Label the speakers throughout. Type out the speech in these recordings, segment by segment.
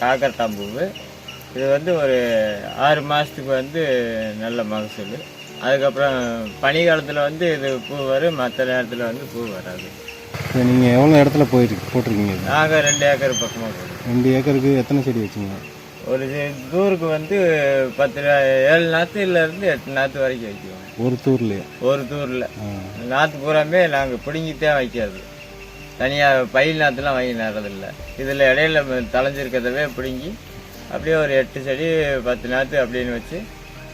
Speaker 1: காக்கரட்டான் பூவு இது வந்து ஒரு ஆறு மாதத்துக்கு வந்து நல்ல மகசூல். அதுக்கப்புறம் பனி காலத்தில் வந்து இது பூ வரும் மற்ற நேரத்தில் வந்து பூ வராது.
Speaker 2: இப்போ நீங்கள் எவ்வளோ இடத்துல போயிருக்கு போட்டிருக்கீங்க?
Speaker 1: நாங்கள் ரெண்டு ஏக்கர் பக்கமாக போடுவோம்
Speaker 2: ரெண்டு ஏக்கருக்கு எத்தனை செடி வச்சிங்க?
Speaker 1: ஒரு சி- தூருக்கு வந்து பத்து ஏழு நாற்றுலேருந்து எட்டு நாற்று வரைக்கும் வைக்குவோம்
Speaker 2: ஒரு தூர்லையே?
Speaker 1: ஒரு தூரில். நாற்று பூராமே நாங்கள் பிடுங்கித்தான் வைக்காது. தனியாக பயில் நாற்றுலாம் வாங்கி நடுறதில்ல இதில் இடையில தளைஞ்சிருக்கிறதவே பிடுங்கி அப்படியே ஒரு எட்டு செடி பத்து நாற்று அப்படின்னு வச்சு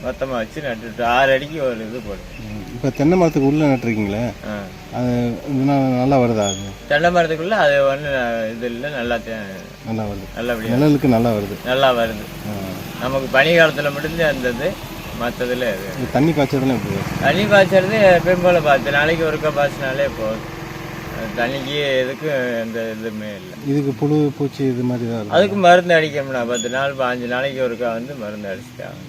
Speaker 1: மொத்தமாக வச்சு நட்டுட்டு ஆறு அடிக்கு ஒரு இது போடுவோம்.
Speaker 2: இப்போ தென்னை மரத்துக்கு உள்ளே நட்டுருக்கீங்களே? அது நல்லா வருதா அது?
Speaker 1: தென்னை மரத்துக்குள்ளே அது ஒன்றும் இது இல்லை நல்லா
Speaker 2: நல்லா வருது.
Speaker 1: நல்லபடியாக
Speaker 2: நிழலுக்கு நல்லா வருது.
Speaker 1: நல்லா வருது. நமக்கு பனி காலத்தில் மட்டும்தான் இருந்தது மற்றதில்
Speaker 2: தண்ணி பாய்ச்சறதுலாம் எப்படி?
Speaker 1: தண்ணி பாய்ச்சறது எப்பயும் போல் பார்த்து நாளைக்கு ஒருக்கா பாய்ச்சினாலே போதும். தண்ணிக்கு எதுக்கும் எந்த இதுவுமே இல்லை.
Speaker 2: இதுக்கு புழு பூச்சி இது மாதிரி தான்
Speaker 1: அதுக்கு மருந்து அடிக்கணும்னா பத்து நாள் பாஞ்சு நாளைக்கு ஒருக்கா வந்து மருந்து அடிச்சுட்டாங்க.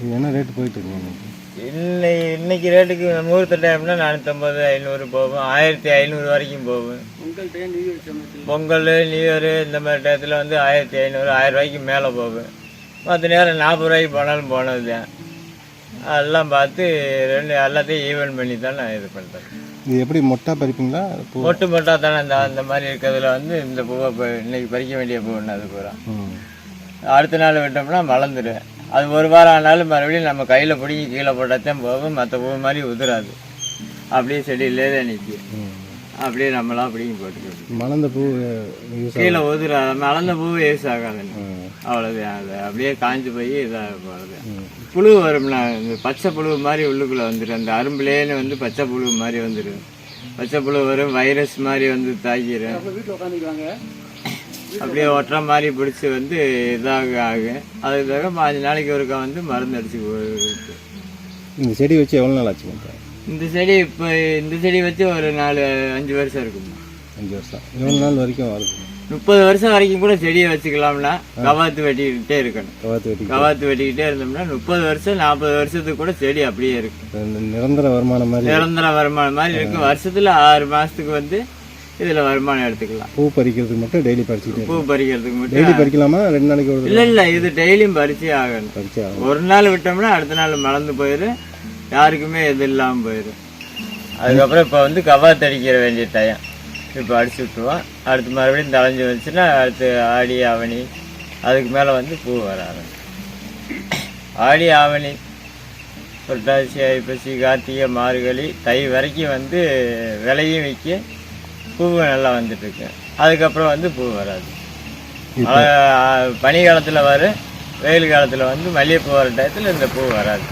Speaker 2: இது என்ன ரேட் போயிட்டு இருக்கு இன்னைக்கு?
Speaker 1: இன்னை இன்னைக்கு ரேட்டுக்கு முகூர்த்த டைம்னா நானூற்றம்பது ஐநூறு போகும். ஆயிரத்தி ஐநூறு வரைக்கும் போகும். பொங்கல் நியூ இயர் இந்த மாதிரி டயத்தில் வந்து ஆயிரத்தி ஐநூறு ஆயிரம் ரூபாய்க்கு மேலே போகும். மற்ற நேரம் நாற்பது ரூபாய்க்கு போனாலும் போனது தான். அதெல்லாம் பார்த்து ரெண்டு எல்லாத்தையும் ஈவன் பண்ணி தான் நான் இது பண்ணுறேன்
Speaker 2: இது எப்படி மொட்டா பறிப்பீங்களா?
Speaker 1: மொட்டு மொட்டா தானே இந்த அந்த மாதிரி இருக்கிறதுல வந்து இந்த பூவை இப்போ இன்னைக்கு பறிக்க வேண்டிய பூ ஒன்று அது பூரா. அடுத்த நாள் விட்டோம்னா மலர்ந்துடும் அது ஒரு வாரம் ஆனாலும் மறுபடியும் நம்ம கையில் பிடிங்கி கீழே போட்டால் போகும் மற்ற பூ மாதிரி உதிராது. அப்படியே செடியிலே தான் நிற்கும். அப்படியே நம்மளாம் பிடிங்கி போட்டுக்கணும்.
Speaker 2: மலர்ந்த பூ யூஸ்
Speaker 1: கீழே உதிரா மலர்ந்த பூ யூஸ் ஆகாதுன்னு. அவ்வளோதான் அது அப்படியே காஞ்சு போய் இதாக போகிறது. புழு வரும்னா இந்த பச்சை புழு மாதிரி உள்ளுக்குள்ளே வந்துடும் அந்த அரும்புலேன்னு வந்து பச்சை புழு மாதிரி வந்துடும் பச்சை புழு வரும் வைரஸ் மாதிரி வந்து தாக்கிடும் அப்படியே ஒட்டுற மாதிரி பிடிச்சி வந்து இதாக ஆகும் அதுக்காக பாஞ்சு நாளைக்கு ஒருக்கா வந்து மருந்து அடிச்சு.
Speaker 2: இந்த செடி வச்சு எவ்வளோ நாள் இப்போ
Speaker 1: இந்த செடி இப்போ இந்த செடி வச்சு ஒரு நாலு அஞ்சு வருஷம் இருக்கும்
Speaker 2: அஞ்சு வருஷம். எவ்வளோ நாள் வரைக்கும் வருது
Speaker 1: முப்பது வருஷம் வரைக்கும் கூட செடியை வச்சுக்கலாம்னா கவாத்து வெட்டிக்கிட்டே இருக்கணும்.
Speaker 2: கவாத்து வெட்டி
Speaker 1: கவாத்து வெட்டிக்கிட்டே இருந்தோம்னா முப்பது வருஷம் நாற்பது வருஷத்துக்கு கூட செடி அப்படியே இருக்கும்
Speaker 2: நிரந்தர வருமானம் மாதிரி
Speaker 1: நிரந்தர வருமானம் மாதிரி இருக்கும் வருஷத்துல ஆறு மாசத்துக்கு வந்து இதுல வருமானம் எடுத்துக்கலாம்.
Speaker 2: பூ பறிக்கிறதுக்கு மட்டும் டெய்லி பறிச்சுட்டே
Speaker 1: பூ பறிக்கிறதுக்கு மட்டும்
Speaker 2: டெய்லி பறிக்கலாமா? ரெண்டு நாளைக்கு
Speaker 1: இல்ல இல்ல இது டெய்லியும் பறிச்சே ஆகணும்.
Speaker 2: பறிச்சு
Speaker 1: ஒரு நாள் விட்டோம்னா அடுத்த நாள் மலர்ந்து போயிடும் யாருக்குமே இது இல்லாமல் போயிடும் அதுக்கப்புறம் இப்போ வந்து கவாத்து அடிக்கிற வேண்டிய டைம் இப்போ அடிச்சு விட்டுருவோம். அடுத்து மறுபடியும் தளைஞ்சு வந்துச்சுன்னா அடுத்து ஆடி ஆவணி அதுக்கு மேலே வந்து பூ வர ஆடி ஆவணி புரட்டாசி ஐப்பசி கார்த்திகை மார்கழி தை வரைக்கும் வந்து விலையும் விற்க பூ நல்லா வந்துட்டு இருக்கு அதுக்கப்புறம் வந்து பூ வராது. பனி காலத்தில் வரும். வெயில் காலத்தில் வந்து மல்லிகைப்பூ வர டயத்தில் இந்த பூ வராது.